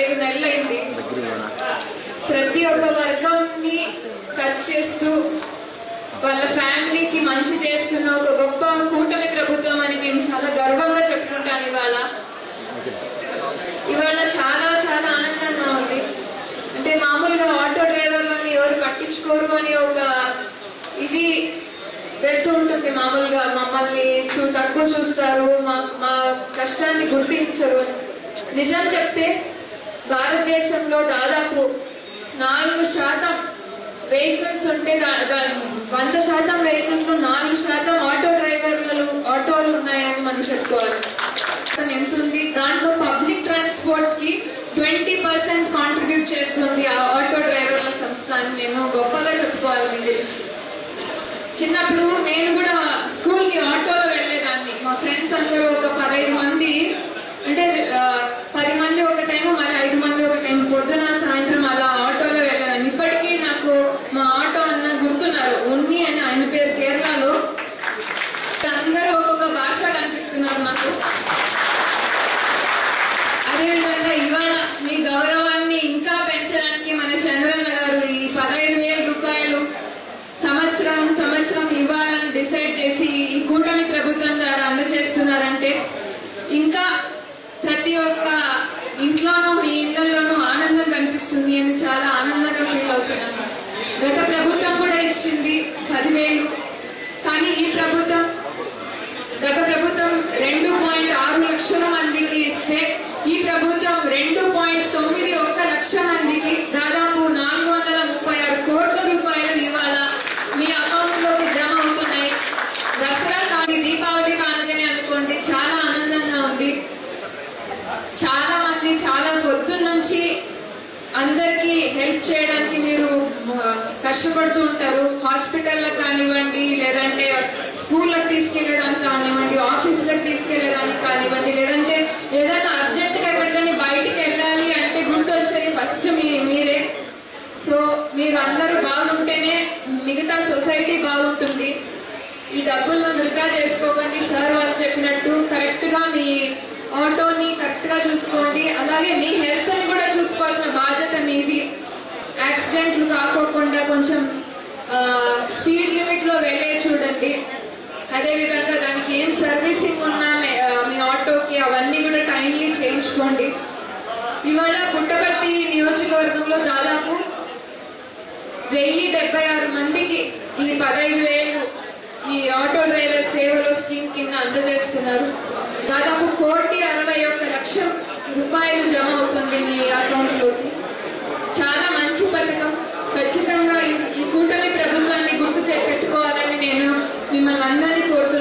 పదహైదు నెలలైంది. ప్రతి ఒక్క వర్గంని టచ్ చేస్తూ వాళ్ళ ఫ్యామిలీకి మంచి చేస్తున్న ఒక గొప్ప కూటమి ప్రభుత్వం అని నేను చాలా గర్వంగా చెప్పుకుంటాను ఇవాళ. ఇవాళ చాలా చాలా ఆనందంగా ఉంది. అంటే మామూలుగా ఆటో డ్రైవర్లని ఎవరు పట్టించుకోరు అని ఒక ఇది పెడుతూ ఉంటుంది మామూలుగా. మమ్మల్ని చూ తక్కువ చూస్తారు మా మా కష్టాన్ని గుర్తించరు నిజం చెప్తే భారతదేశంలో దాదాపు నాలుగు శాతం వెహికల్స్ ఉంటే వంద శాతం వెహికల్స్లో నాలుగు శాతం ఆటో డ్రైవర్లు ఆటోలు ఉన్నాయని మనం చెప్పుకోవాలి. ఎంత ఉంది? దాంట్లో పబ్లిక్ ట్రాన్స్పోర్ట్కి ట్వంటీ పర్సెంట్ కాంట్రిబ్యూట్ చేస్తుంది ఆ ఆటో డ్రైవర్ల సంస్థ అని నేను గొప్పగా చెప్పుకోవాలి మీ గురించి. చిన్నప్పుడు నేను కూడా స్కూల్కి ఆటోలో వెళ్ళేదాన్ని మా ఫ్రెండ్స్ అందరూ ఒక పదహైదు మంది అంటే ఆ, పది మంది ఒక టైం మరి ఐదు మంది ఒక టైం పొద్దున సాయంత్రం అలా ఆటోలో వెళ్ళేదాన్ని ఇప్పటికీ నాకు మా ఆటో అన్న గుర్తున్నారు ఉన్ని అని ఆయన పేరు కేరళలో అందరూ ఒక్కొక్క భాష కనిపిస్తున్నారు నాకు అదేవిధంగా ఇవాళ మీ గౌరవాన్ని ఇంకా పెంచడానికి మన చంద్రన్న గారు ఈ పదహైదు వేల రూపాయలు సంవత్సరం సంవత్సరం ఇవ్వాలని డిసైడ్ చేసి ఈ కూటమి ప్రభుత్వం ద్వారా అందజేస్తున్నారంటే ఇంకా ప్రతి ఒక్క ఇంట్లోనూ మీ ఇళ్ళలోనూ ఆనందం కనిపిస్తుంది అని చాలా ఆనందంగా ఫీల్ అవుతున్నాను గత ప్రభుత్వం కూడా ఇచ్చింది పదివేలు. కానీ ఈ ప్రభుత్వం గత ప్రభుత్వం రెండు పాయింట్ ఆరు లక్షల మందికి ఇస్తే ఈ ప్రభుత్వం రెండు పాయింట్ తొమ్మిది ఒక్క లక్ష మందికి దాదాపు నాలుగు వందల ముప్పై ఆరు కోట్ల రూపాయలు ఇవాళ మీ అకౌంట్లోకి జమ అవుతున్నాయి. దసరా కానీ దీపావళి కానదని అనుకోండి చాలా ఆనందంగా ఉంది. చాలా మంది చాలా పొద్దున్న నుంచి అందరికి హెల్ప్ చేయడానికి మీరు కష్టపడుతూ ఉంటారు. హాస్పిటల్లో కానివ్వండి లేదంటే స్కూళ్ళకి తీసుకెళ్ళడానికి కానివ్వండి ఆఫీస్ తీసుకెళ్ళేదానికి కానివ్వండి లేదంటే ఏదైనా అర్జెంట్గా ఎక్కడికైనా బయటికి వెళ్ళాలి అంటే గుర్తొచ్చేది ఫస్ట్ మీ మీరే. సో మీరు అందరూ బాగుంటేనే మిగతా సొసైటీ బాగుంటుంది. ఈ డబ్బులను వృధా చేసుకోకండి సార్ వాళ్ళు చెప్పినట్టు కరెక్ట్గా మీ ఆటోని కరెక్ట్గా చూసుకోండి. అలాగే మీ హెల్త్ని కూడా చూసుకోవాల్సిన బాధ్యత మీది. యాక్సిడెంట్లు కాకోకుండా కొంచెం స్పీడ్ లిమిట్లో వెళ్ళే చూడండి. అదేవిధంగా దానికి ఏం సార్ ఉన్నా మీ- ఆ, మీ ఆటోకి అవన్నీ కూడా టైమ్లీ చేయించుకోండి ఇవాళ పుట్టపర్తి నియోజకవర్గంలో దాదాపు వెయ్యి డెబ్బై ఆరు మందికి ఈ పదహైదు వేలు ఈ ఆటో డ్రైవర్ సేవలు స్కీమ్ కింద అందజేస్తున్నారు. దాదాపు కోటి అరవై ఒక్క లక్షం రూపాయలు జమ అవుతుంది మీ అకౌంట్లోకి చాలా మంచి పథకం. ఖచ్చితంగా ఈ- కూటమి ప్రభుత్వాన్ని గుర్తు చే- కోరుతున్నాను.